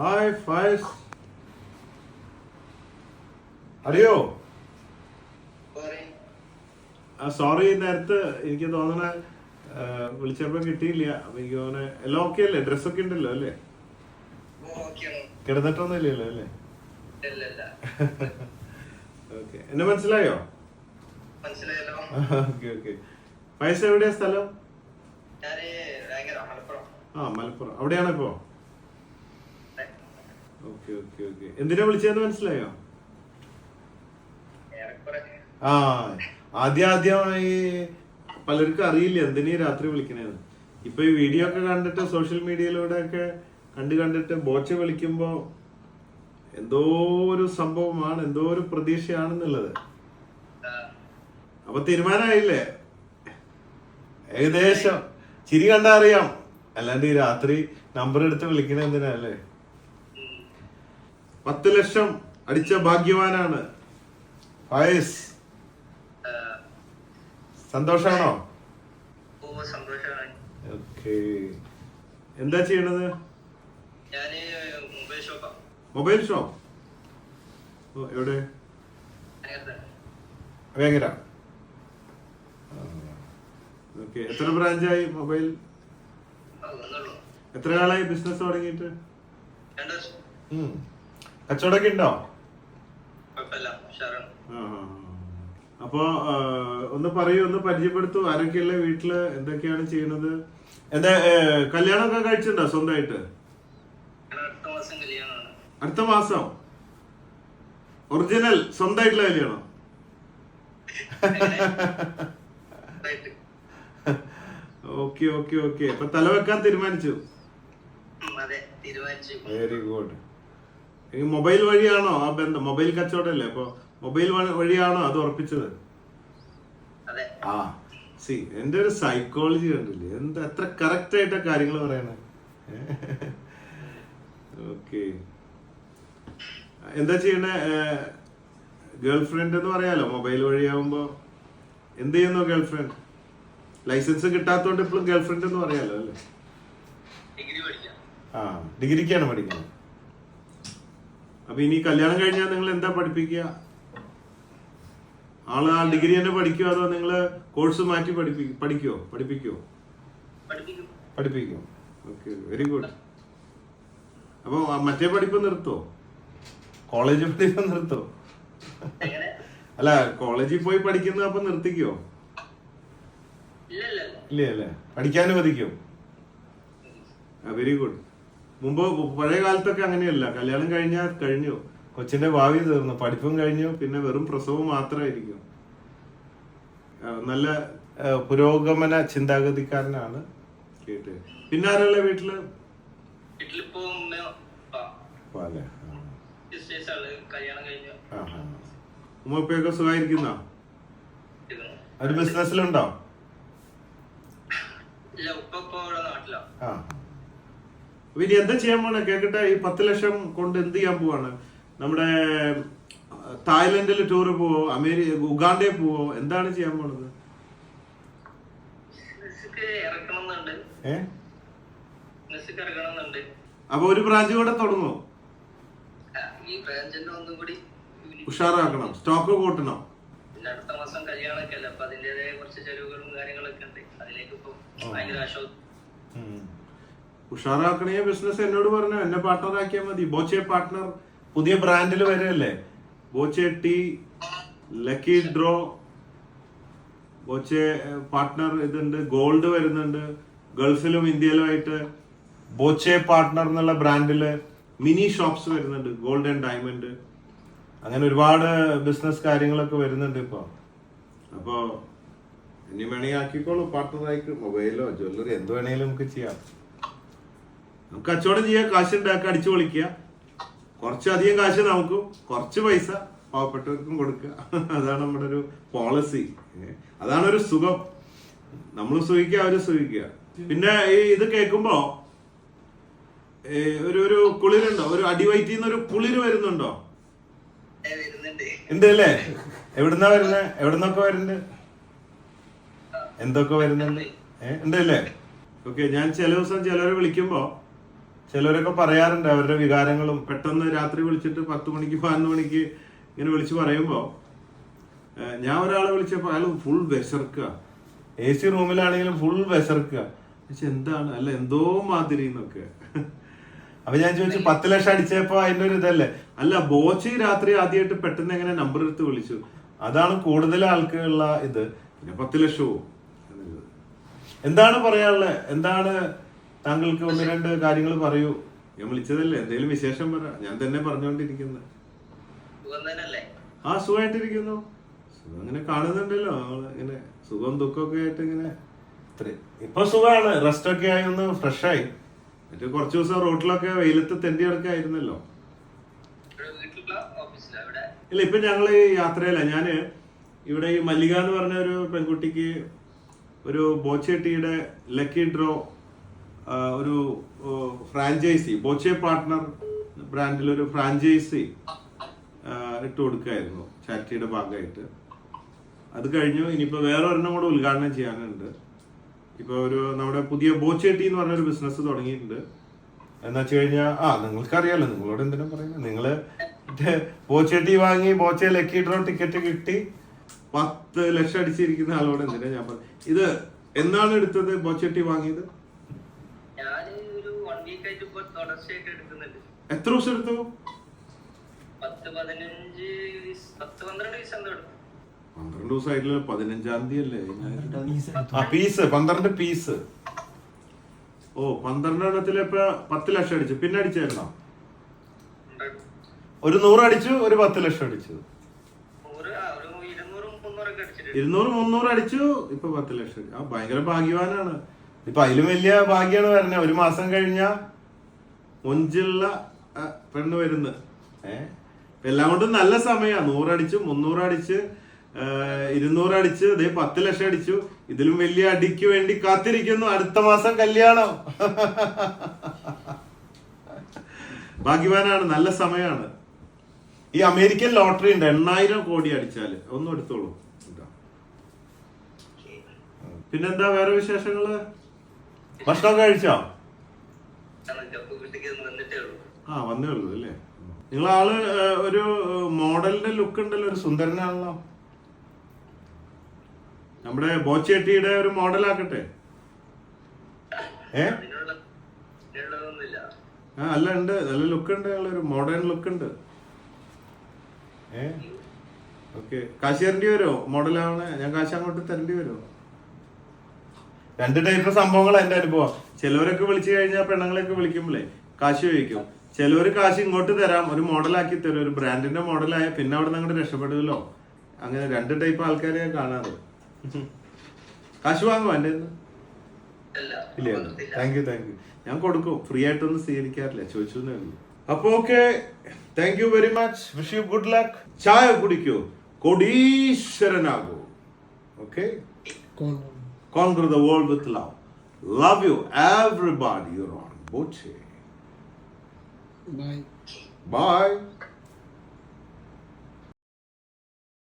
Hi ഫായസ് അറിയോ sorry നേരത്തെ എനിക്ക് തോന്നണ വിളിച്ചപ്പോ കിട്ടിയില്ല. അപ്പൊ എനിക്ക് തോന്നണ എല്ലാം ഓക്കെ അല്ലേ? ഡ്രസ്സൊക്കെ ഉണ്ടല്ലോ അല്ലേ? കിടന്നിട്ടൊന്നും ഇല്ലല്ലോ അല്ലേ? ഓക്കെ എന്നെ മനസ്സിലായോ? മനസ്സിലായല്ലോ ഓക്കെ ഓക്കെ പൈസ എവിടെയാ സ്ഥലം? ആ മലപ്പുറം. അവിടെയാണോ ഇപ്പോ എന്തിനാ വിളിച്ചതെന്ന് മനസ്സിലായോ? ആ ആദ്യ ആദ്യമായി പലർക്കും അറിയില്ല എന്തിനീ രാത്രി വിളിക്കണേന്ന്. ഇപ്പൊ ഈ വീഡിയോ ഒക്കെ കണ്ടിട്ട് സോഷ്യൽ മീഡിയയിലൂടെ ഒക്കെ കണ്ടു കണ്ടിട്ട് ബോച്ച വിളിക്കുമ്പോ എന്തോ ഒരു സംഭവമാണ് എന്തോ ഒരു പ്രതീക്ഷയാണെന്നുള്ളത്. അപ്പൊ തീരുമാനമായില്ലേ? ഏകദേശം. ചിരി കണ്ടാ അറിയാം. അല്ലാണ്ട് ഈ രാത്രി നമ്പർ എടുത്ത് വിളിക്കണേ എന്തിനാ അല്ലേ. പത്ത് ലക്ഷം അടിച്ച ഭാഗ്യവാനാണ് ഫയസ്. സന്തോഷാണോ? ഓക്കെ. എന്താ ചെയ്യണത്? മൊബൈൽ ഷോപ്പാ. ഓ എവിടെ? വേങ്ങര ഓക്കെ. എത്ര ബ്രാഞ്ചായി മൊബൈൽ? എത്ര കാലായി ബിസിനസ് തുടങ്ങിയിട്ട്. കച്ചവടമൊക്കെ ഉണ്ടോ? അപ്പൊ ഒന്ന് പറയൂ ഒന്ന് പരിചയപ്പെടുത്തു. ആരൊക്കെയല്ലേ വീട്ടിൽ? എന്തൊക്കെയാണ് ചെയ്യുന്നത് എന്താ കല്യാണമൊക്കെ കഴിച്ചിട്ടുണ്ടോ സ്വന്തമായിട്ട്? അടുത്ത മാസം ഒറിജിനൽ സ്വന്തമായിട്ടുള്ള കല്യാണം. ഓക്കെ ഓക്കെ ഓക്കെ അപ്പൊ തല വെക്കാൻ തീരുമാനിച്ചു? അതെ. തീരുമാനിച്ചു. വെരി ഗുഡ് ഈ മൊബൈൽ വഴിയാണോ ആ ബന്ധം? മൊബൈൽ കച്ചവടമല്ലേ? അപ്പൊ മൊബൈൽ വഴിയാണോ അത് ഉറപ്പിച്ചത്? ആ സി എന്റെ ഒരു സൈക്കോളജി കണ്ടില്ലേ? എന്താ എത്ര കറക്റ്റ് ആയിട്ടാ കാര്യങ്ങൾ പറയണേ? ഓക്കെ. എന്താ ചെയ്യണേ? ഗേൾ ഫ്രണ്ട് എന്ന് പറയാലോ? മൊബൈൽ വഴിയാവുമ്പോ എന്ത് ചെയ്യുന്നു ഗേൾ ഫ്രണ്ട് ലൈസൻസ് കിട്ടാത്തോണ്ട് ഇപ്പോഴും ഗേൾ ഫ്രണ്ട് എന്ന് പറയാലോ അല്ലേ? ആ ഡിഗ്രിക്കാണ് പഠിക്കുന്നത് അപ്പൊ ഇനി കല്യാണം കഴിഞ്ഞാൽ നിങ്ങൾ എന്താ പഠിപ്പിക്കുക? ആൾ ആ ഡിഗ്രി തന്നെ പഠിക്കുമോ അതോ നിങ്ങൾ കോഴ്സ് മാറ്റി പഠിപ്പിക്കും പഠിക്കുമോ പഠിപ്പിക്കുമോ പഠിപ്പിക്കും. പഠിപ്പിക്കും ഓക്കെ വെരി ഗുഡ് അപ്പൊ മറ്റേ പഠിപ്പ് നിർത്തോ? കോളേജ് പഠിപ്പ് നിർത്തോ? അല്ല കോളേജിൽ പോയി പഠിക്കുന്നത് അപ്പൊ നിർത്തിക്കോ. ഇല്ലേ അല്ലേ പഠിക്കാൻ അനുവദിക്കും വെരി ഗുഡ് മുമ്പ് പഴയ കാലത്തൊക്കെ അങ്ങനെയല്ല. കല്യാണം കഴിഞ്ഞാൽ കഴിഞ്ഞു. കൊച്ചിന്റെ ഭാവി തീർന്നു. പഠിപ്പും കഴിഞ്ഞു. പിന്നെ വെറും പ്രസവം മാത്രമായിരിക്കും നല്ല പുരോഗമന ചിന്താഗതിക്കാരനാണ് കേട്ട് പിന്നെ ആരല്ല വീട്ടിൽ? ഉമ്മപ്പയൊക്കെ സുഖായിരിക്കുന്ന? സുഖമായിരിക്കുന്ന. ഒരു ബിസിനസ്സിലുണ്ടോ? ഇല്ല ഉപ്പ ഇപ്പൊ അപ്പൊ ഇനി എന്താ ചെയ്യാൻ പോണേ? കേക്കട്ടെ ഈ പത്ത് ലക്ഷം കൊണ്ട് എന്ത് ചെയ്യാൻ പോവാണ്? നമ്മുടെ തായ്ലൻഡിൽ ടൂർ പോവോ അമേരിക്ക ഉഗാണ്ടയിൽ പോവോ? എന്താണ് ചെയ്യാൻ പോണത്? അപ്പൊ ഒരു ബ്രാഞ്ച് കൂടെ തുടങ്ങോ? ഉഷാറാക്കണം. സ്റ്റോക്ക് കൂട്ടണം. അടുത്ത മാസം കല്യാണമൊക്കെ അല്ലേ അപ്പൊ അതിന്റേതായ കുറച്ച് ചെലവുകളും കാര്യങ്ങളൊക്കെ ഉണ്ട്. അതിലേക്ക് ഇപ്പൊ. ഭയങ്കര ആശ്വാസം. ഉഷാറാക്കണേ ബിസിനസ് എന്നോട് പറഞ്ഞു. എന്നെ പാർട്ട്ണറാക്കിയാൽ മതി. ബോച്ചെ പാർട്ണർ പുതിയ ബ്രാൻഡിൽ വരെയല്ലേ Boche tea lucky draw Boche partner ഇതുണ്ട് ഗോൾഡ് വരുന്നുണ്ട് ഗൾഫിലും ഇന്ത്യയിലുമായിട്ട് ബോച്ചെ പാർട്ണർ എന്നുള്ള ബ്രാൻഡിൽ മിനി ഷോപ്സ് വരുന്നുണ്ട് ഗോൾഡ് ആൻഡ് ഡയമണ്ട് അങ്ങനെ ഒരുപാട് ബിസിനസ് കാര്യങ്ങളൊക്കെ വരുന്നുണ്ട് ഇപ്പൊ. അപ്പോ ഇനി വേണമെങ്കിൽ ആക്കിക്കോളൂ ആയിക്കോ മൊബൈലോ ജ്വല്ലറി എന്ത് വേണമെങ്കിലും നമുക്ക് ചെയ്യാം. നമുക്ക് കച്ചവടം ചെയ്യാം കാശ് ഉണ്ടാക്കുക അടിച്ചു പൊളിക്കുക. കുറച്ചധികം കാശ് നമുക്ക് കുറച്ച് പൈസ പാവപ്പെട്ടവർക്കും കൊടുക്കുക. അതാണ് നമ്മുടെ ഒരു പോളിസി അതാണ് ഒരു സുഖം. നമ്മൾ സുഖിക്കുക അവർ സുഖിക്കുക. പിന്നെ ഈ ഇത് കേൾക്കുമ്പോ ഒരു ഒരു കുളിരുണ്ടോ? ഒരു അടിവയറ്റിൽ നിന്ന് ഒരു കുളിര് വരുന്നുണ്ടോ? ഉണ്ട് അല്ലേ? എവിടുന്നാ വരുന്നത് എവിടുന്നൊക്കെ വരുന്നുണ്ട്? എന്തൊക്കെ വരുന്നുണ്ട്? ഏഹ് ഉണ്ട് അല്ലേ? ഓക്കെ ഞാൻ ചില ദിവസം ചിലരെ വിളിക്കുമ്പോ ചിലരൊക്കെ പറയാറുണ്ട് അവരുടെ വികാരങ്ങളും. പെട്ടെന്ന് രാത്രി വിളിച്ചിട്ട് പത്ത് മണിക്ക് പതിനൊന്ന് മണിക്ക് ഇങ്ങനെ വിളിച്ച് പറയുമ്പോൾ ഞാൻ ഒരാളെ വിളിച്ചപ്പോൾ അയാൾ ഫുൾ വിശർക്കുക എ സി റൂമിലാണെങ്കിലും ഫുൾ വിശർക്കുക പക്ഷെ എന്താണ്? അല്ല എന്തോ മാതിരി എന്നൊക്കെ. അപ്പൊ ഞാൻ ചോദിച്ചു പത്ത് ലക്ഷം അടിച്ചപ്പോ അതിന്റെ ഒരു ഇതല്ലേ? അല്ല ബോച്ചി രാത്രി ആദ്യമായിട്ട് പെട്ടെന്ന് എങ്ങനെ നമ്പർ എടുത്ത് വിളിച്ചു? അതാണ് കൂടുതൽ ആൾക്കുള്ള ഇത്. പിന്നെ പത്ത് ലക്ഷവും. എന്താണ് പറയാനുള്ളത് എന്താണ് താങ്കൾക്ക് ഒന്ന് രണ്ട് കാര്യങ്ങൾ പറയൂ. ഞാൻ വിളിച്ചതല്ലേ? എന്തെങ്കിലും വിശേഷം പറ. ഞാൻ തന്നെ പറഞ്ഞുകൊണ്ടിരിക്കുന്നത് ആ സുഖമായിട്ടിരിക്കുന്നു. സുഖം അങ്ങനെ കാണുന്നുണ്ടല്ലോ. ഇങ്ങനെ സുഖം ദുഃഖമൊക്കെ ആയിട്ട് ഇങ്ങനെ ഇപ്പൊ സുഖമാണ്. റെസ്റ്റ് ഒക്കെ ആയി ഒന്ന് ഫ്രഷ് ആയി. മറ്റേ കുറച്ച് ദിവസം റോട്ടിലൊക്കെ വെയിലത്ത് തെണ്ടി കിടക്കായിരുന്നല്ലോ ഇല്ല ഇപ്പൊ ഞങ്ങൾ ഈ യാത്രയില ഞാൻ ഇവിടെ ഈ മല്ലിക എന്ന് പറഞ്ഞ ഒരു പെൺകുട്ടിക്ക് ഒരു ബോച്ചേട്ടിയുടെ ലക്കി ഡ്രോ ഒരു ഫ്രാഞ്ചൈസി ബോച്ചെ പാർട്ണർ ബ്രാൻഡിൽ ഒരു ഫ്രാഞ്ചൈസി ഇട്ട് കൊടുക്കായിരുന്നു ചാരിറ്റിയുടെ ഭാഗമായിട്ട്. അത് കഴിഞ്ഞു ഇനിയിപ്പോൾ വേറെ ഒരെണ്ണം കൂടെ ഉദ്ഘാടനം ചെയ്യാനുണ്ട്. ഇപ്പൊ ഒരു നമ്മുടെ പുതിയ ബോച്ചേട്ടി എന്ന് പറഞ്ഞൊരു ബിസിനസ് തുടങ്ങിയിട്ടുണ്ട്. എന്ന് വെച്ച് കഴിഞ്ഞാൽ ആ നിങ്ങൾക്കറിയാലോ നിങ്ങളോട് എന്തിനാ പറയുന്നത് നിങ്ങൾ ബോച്ചെ വാങ്ങി ബോച്ചെ ലക്കി ഡ്രോ ടിക്കറ്റ് കിട്ടി പത്ത് ലക്ഷം അടിച്ചിരിക്കുന്ന ആളോട് എന്തിനാ ഞാൻ പറഞ്ഞു ഇത് എന്നാണ് എടുത്തത് ബോച്ചേട്ടി വാങ്ങിയത്? എത്ര ദിവസം എടുത്തു? പന്ത്രണ്ട് ദിവസം ആയിട്ടില്ല പതിനഞ്ചാം തീയതി അല്ലേ? ആ പീസ് പന്ത്രണ്ട് പീസ്. ഓ പന്ത്രണ്ടെണ്ണത്തിൽ ഇപ്പൊ പത്ത് ലക്ഷം അടിച്ചു. പിന്നെ അടിച്ചായിരുന്നോ ഒരു നൂറ് അടിച്ചു ഒരു പത്ത് ലക്ഷം അടിച്ചു. ഇരുന്നൂറും മുന്നൂറ് അടിച്ചു ഇപ്പൊ പത്ത് ലക്ഷം. ആ ഭയങ്കര ഭാഗ്യവാനാണ്. ഇപ്പൊ അതിലും വലിയ ഭാഗ്യാണ് വരണ. ഒരു മാസം കഴിഞ്ഞ മുഞ്ചുള്ള പെണ്ണ് വരുന്നത്. ഏഹ് എല്ലാം കൊണ്ടും നല്ല സമയാ. നൂറടിച്ചു മുന്നൂറടിച്ച് ഇരുന്നൂറടിച്ച് ദേ പത്ത് ലക്ഷം അടിച്ചു ഇതിലും വലിയ അടിക്ക് വേണ്ടി കാത്തിരിക്കുന്നു. അടുത്ത മാസം കല്യാണം. ഭാഗ്യവാനാണ്. നല്ല സമയമാണ് ഈ അമേരിക്കൻ ലോട്ടറി ഉണ്ട്. എണ്ണായിരം കോടി അടിച്ചാൽ. ഒന്നും എടുത്തോളൂ. പിന്നെന്താ വേറെ വിശേഷങ്ങൾ? ഭക്ഷണം കഴിച്ചോ? ആ വന്നേ ഉള്ളൂ അല്ലേ? നിങ്ങൾ ആൾ ഒരു മോഡലിന്റെ ലുക്ക് ഉണ്ടല്ലോ ഒരു സുന്ദരനാണല്ലോ. നമ്മുടെ ബോച്ചേട്ടിയുടെ ഒരു മോഡലാക്കട്ടെ. ഏ? ആ അല്ല ഉണ്ട്. നല്ല ലുക്ക് ഉണ്ട് ഒരു മോഡേൺ ലുക്ക് ഉണ്ട്. ഏ? ഓക്കെ കാശ് തരേണ്ടി വരുമോ? മോഡലാവണേ? ഞാൻ കാശ് അങ്ങോട്ട് തരേണ്ടി വരുമോ? രണ്ട് ടൈപ്പ് സംഭവങ്ങൾ എന്റെ അനുഭവം. ചിലവരൊക്കെ വിളിച്ചു കഴിഞ്ഞാൽ പെണ്ണുങ്ങളെയൊക്കെ വിളിക്കുമ്പോഴേ കാശ് ചോദിക്കും. ചിലവർ കാശ് ഇങ്ങോട്ട് തരാം ഒരു മോഡലാക്കി തരും ഒരു ബ്രാൻഡിന്റെ മോഡലായ പിന്നെ അവിടെ നിന്ന് അങ്ങോട്ട് രക്ഷപ്പെടുമല്ലോ അങ്ങനെ രണ്ട് ടൈപ്പ് ആൾക്കാരെ ഞാൻ കാണാറ്. കാശ് വാങ്ങുമോ എന്റെ അല്ല ഇല്ല. താങ്ക് യു താങ്ക് യു ഞാൻ കൊടുക്കും. ഫ്രീ ആയിട്ടൊന്നും സ്വീകരിക്കാറില്ല. ചോദിച്ചു അപ്പൊ okay thank you very much wish you good luck ചായ കുടിക്കൂ. കൊടീശ്വരനാകൂ. Okay conquer the world with love. Love you, everybody. You're on Boche. Bye. Bye.